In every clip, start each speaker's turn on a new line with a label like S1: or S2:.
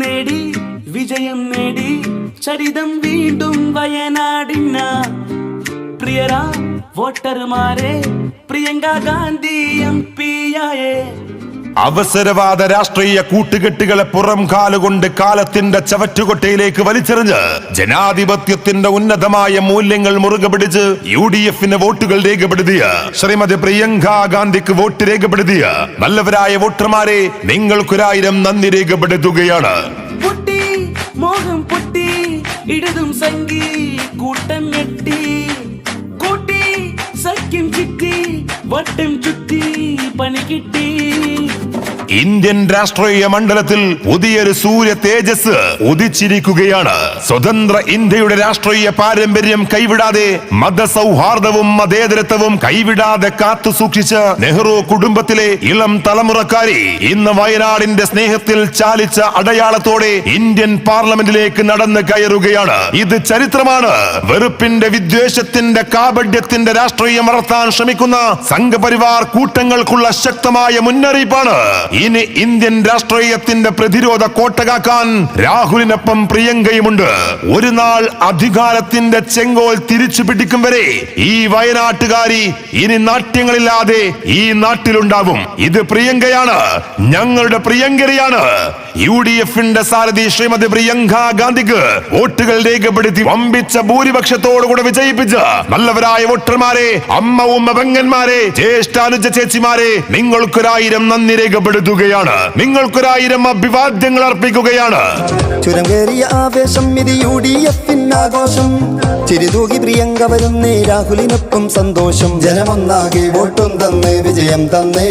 S1: நெடி விஜயம் நெடி சரிதம் வீண்டும் வயநாடினா பிரியரா ஓட்டருமாறே பிரியங்கா காந்தி எம்பியாயே
S2: അവസരവാദ രാഷ്ട്രീയ കൂട്ടുകെട്ടുകളെ പുറം കാലുകൊണ്ട് കാലത്തിന്റെ ചവറ്റുകൊട്ടയിലേക്ക് വലിച്ചെറിഞ്ഞ് ജനാധിപത്യത്തിന്റെ ഉന്നതമായ മൂല്യങ്ങൾ മുറുകെ പിടിച്ച് യു ഡി എഫിന് വോട്ടുകൾ രേഖപ്പെടുത്തിയ ശ്രീമതി പ്രിയങ്ക ഗാന്ധിക്ക് വോട്ട് രേഖപ്പെടുത്തിയ നല്ലവരായ വോട്ടർമാരെ നിങ്ങൾക്കൊരായിരം നന്ദി രേഖപ്പെടുത്തുകയാണ്.
S1: മോഹം ഇടതും സഖ്യം ചുറ്റി വട്ടം ചുറ്റി പണി കിട്ടി.
S2: ഇന്ത്യൻ രാഷ്ട്രീയ മണ്ഡലത്തിൽ പുതിയൊരു സൂര്യ തേജസ് ഉദിച്ചിരിക്കുകയാണ്. സ്വതന്ത്ര ഇന്ത്യയുടെ രാഷ്ട്രീയ പാരമ്പര്യം കൈവിടാതെ മതസൗഹാർദ്ദവും മതേതരത്വവും കൈവിടാതെ കാത്തു സൂക്ഷിച്ച നെഹ്റു കുടുംബത്തിലെ ഇളം തലമുറക്കാരി ഇന്ന് വയനാടിന്റെ സ്നേഹത്തിൽ ചാലിച്ച അടയാളത്തോടെ ഇന്ത്യൻ പാർലമെന്റിലേക്ക് നടന്നു കയറുകയാണ്. ഇത് ചരിത്രമാണ്. വെറുപ്പിന്റെ വിദ്വേഷത്തിന്റെ കാപഡ്യത്തിന്റെ രാഷ്ട്രീയം വളർത്താൻ ശ്രമിക്കുന്ന സംഘപരിവാർ കൂട്ടങ്ങൾക്കുള്ള ശക്തമായ മുന്നറിയിപ്പാണ്. ഇനി ഇന്ത്യൻ രാഷ്ട്രീയത്തിന്റെ പ്രതിരോധ കോട്ടകാക്കാൻ രാഹുലിനൊപ്പം പ്രിയങ്കയുമുണ്ട്. ഒരു നാൾ അധികാരത്തിന്റെ ചെങ്കോൽ തിരിച്ചു പിടിക്കും വരെ ഈ വയനാട്ടുകാരി ഇനി നാട്യങ്ങളില്ലാതെ ഈ നാട്ടിലുണ്ടാവും. ഇത് പ്രിയങ്കയാണ്. ഞങ്ങളുടെ പ്രിയങ്കരിയാണ്. യു ഡി എഫിന്റെ സാരഥി ശ്രീമതി പ്രിയങ്ക ഗാന്ധിക്ക് വോട്ടുകൾ രേഖപ്പെടുത്തി വമ്പിച്ച ഭൂരിപക്ഷത്തോടുകൂടെ വിജയിപ്പിച്ച് നല്ലവരായ വോട്ടർമാരെ അമ്മ ഉമ്മ പെങ്ങന്മാരെ ജ്യേഷ്ഠാനുജ ചേച്ചിമാരെ നിങ്ങൾക്കൊരായിരം നന്ദി രേഖപ്പെടുത്തുകയാണ് നിങ്ങൾക്കൊരായിരം അഭിവാദ്യങ്ങൾ അർപ്പിക്കുകയാണ്.
S3: ചുരം കയറിയ ആവേശം ഇത് യു ഡി എഫിന്നാഘോഷം ചിരിതൂകി പ്രിയങ്ക വരുന്നേ രാഹുലിനൊപ്പം സന്തോഷം. ജനമൊന്നാകെ വോട്ടും തന്നേ വിജയം തന്നേ.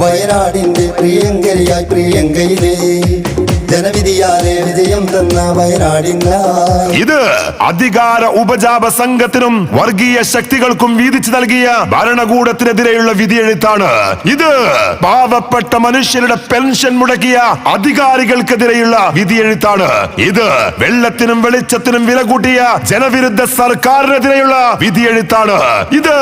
S3: വയനാടിന്റെ പ്രിയങ്കരിയായി പ്രിയങ്കയിലേ. ജനവിധിയാലെ വിജയം
S2: ഇത് അധികാര ഉപജാപ സംഘത്തിനും വർഗീയ ശക്തികൾക്കും വീതിച്ചു നൽകിയ ഭരണകൂടത്തിനെതിരെയുള്ള വിധിയെഴുത്താണ്. ഇത് പാവപ്പെട്ട മനുഷ്യരുടെ പെൻഷൻ മുടക്കിയ അധികാരികൾക്കെതിരെയുള്ള വിധിയെഴുത്താണ്. ഇത് വെള്ളത്തിനും വെളിച്ചത്തിനും വില കൂട്ടിയ ജനവിരുദ്ധ സർക്കാരിനെതിരെയുള്ള വിധിയെഴുത്താണ്. ഇത്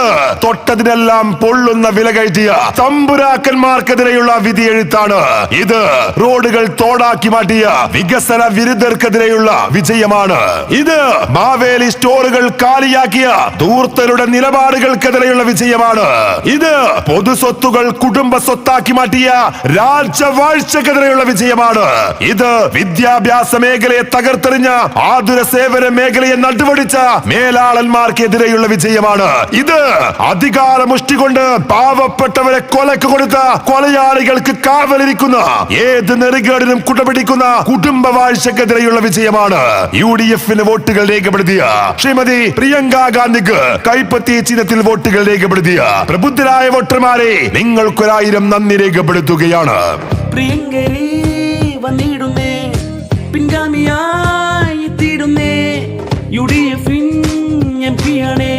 S2: തൊട്ടതിനെല്ലാം പൊള്ളുന്ന വില കയറ്റിയ തമ്പുരാക്കന്മാർക്കെതിരെയുള്ള വിധിയെഴുത്താണ്. ഇത് റോഡുകൾ തോടാക്കി മാറ്റിയ വികസന വിരുദ്ധർക്കെതിരെയുള്ള വിജയമാണ്. ഇത് മാവേലി സ്റ്റോറുകൾ കാലിയാക്കിയ ദൂർത്തരുടെ നിലപാടുകൾക്കെതിരെയുള്ള വിജയമാണ്. ഇത് പൊതുസ്വത്തുകൾ കുടുംബ സ്വത്താക്കി മാറ്റിയ രാജവാഴ്ചക്കെതിരെയുള്ള വിജയമാണ്. ഇത് വിദ്യാഭ്യാസ മേഖലയെ തകർത്തെറിഞ്ഞ ആതുര സേവന മേഖലയെ നടുവടിച്ച മേലാളന്മാർക്കെതിരെയുള്ള വിജയമാണ്. ഇത് അധികാരമുഷ്ടി കൊണ്ട് പാവപ്പെട്ടവരെ കൊലക്ക് കൊടുത്ത കൊലയാളികൾക്ക് കാവലിരിക്കുന്ന ഏത് നെറികേടിനും കുടപിടിക്കുന്ന കുടുംബവാഴ്ചക്കെതിരെയുള്ള വിജയമാണ് യു ഡി എഫിന് വോട്ടുകൾ രേഖപ്പെടുത്തിയ ശ്രീമതി പ്രിയങ്ക ഗാന്ധിക്ക് കൈപ്പത്തി ചിഹ്നത്തിൽ വോട്ടുകൾ രേഖപ്പെടുത്തിയ പ്രബുദ്ധരായ വോട്ടർമാരെ നിങ്ങൾക്കൊരായിരം നന്ദി രേഖപ്പെടുത്തുകയാണ്.
S1: പിൻഗാമിയായി എത്തിയിടുന്നേ യു ഡി എഫിൻ എം പിയാണേ